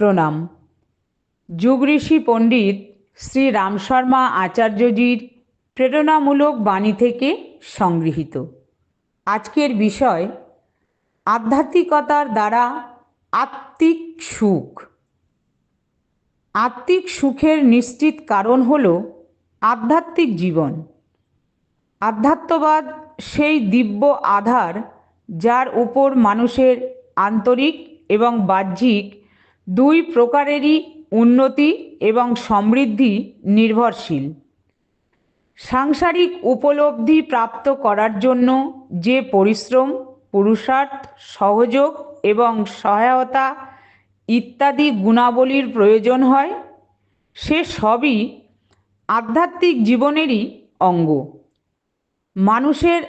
প্রণাম। যুগ ঋষি পণ্ডিত শ্রী রাম শর্মা আচার্যজির প্রেরণামূলক বাণী থেকে সংগৃহীত। আজকের বিষয়, আধ্যাত্মিকতার দ্বারা আত্মিক সুখ। আত্মিক সুখের নিশ্চিত কারণ হল আধ্যাত্মিক জীবন। আধ্যাত্মবাদ সেই দিব্য আধার যার উপর মানুষের আন্তরিক এবং বাহ্যিক দুই প্রকারেরই উন্নতি এবং সমৃদ্ধি নির্ভরশীল। সাংসারিক উপলব্ধি প্রাপ্ত করার জন্য যে পরিশ্রম, পুরুষার্থ, সহযোগ এবং সহায়তা ইত্যাদি গুণাবলীর প্রয়োজন হয়, সে সবই আধ্যাত্মিক জীবনেরই অঙ্গ। মানুষের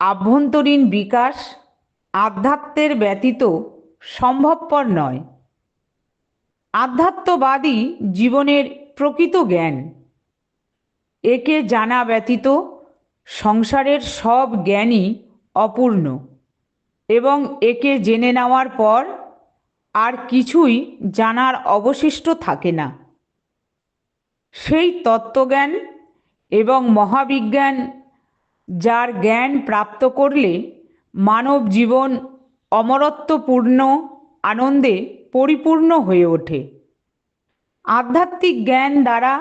আভ্যন্তরীণ বিকাশ আধ্যাত্মের ব্যতীত সম্ভবপর নয়। আধ্যাত্মবাদী জীবনের প্রকৃত জ্ঞান। একে জানা ব্যতীত সংসারের সব জ্ঞানই অপূর্ণ এবং একে জেনে নেওয়ার পর আর কিছুই জানার অবশিষ্ট থাকে না। সেই তত্ত্বজ্ঞান এবং মহাবিজ্ঞান যার জ্ঞান প্রাপ্ত করলে মানব জীবন অমরত্বপূর্ণ আনন্দে পরিপূর্ণ হয়ে ওঠে। আধ্যাত্মিক জ্ঞান দ্বারা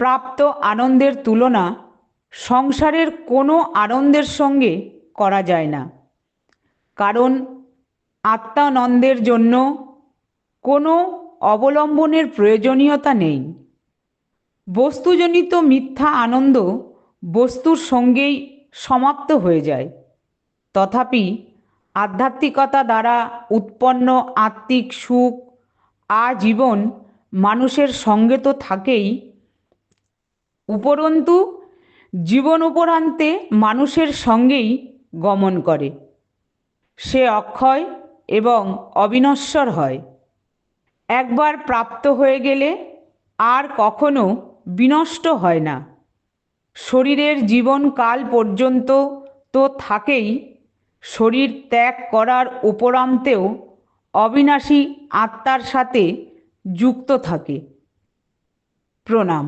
প্রাপ্ত আনন্দের তুলনা সংসারের কোনো আনন্দের সঙ্গে করা যায় না। কারণ আত্মানন্দের জন্য কোনো অবলম্বনের প্রয়োজনীয়তা নেই। বস্তুজনিত মিথ্যা আনন্দ বস্তুর সঙ্গেই সমাপ্ত হয়ে যায়। তথাপি আধ্যাত্মিকতা দ্বারা উৎপন্ন আত্মিক সুখ, আজীবন মানুষের সঙ্গে তো থাকেই। উপরন্তু জীবন উপরান্তে মানুষের সঙ্গেই গমন করে। সে অক্ষয় এবং অবিনশ্বর হয়। একবার প্রাপ্ত হয়ে গেলে আর কখনো বিনষ্ট হয় না। শরীরের জীবনকাল পর্যন্ত তো থাকেই শরীর ত্যাগ করার উপরান্তেও অবিনাশী আত্মার সাথে যুক্ত থাকে। প্রণাম।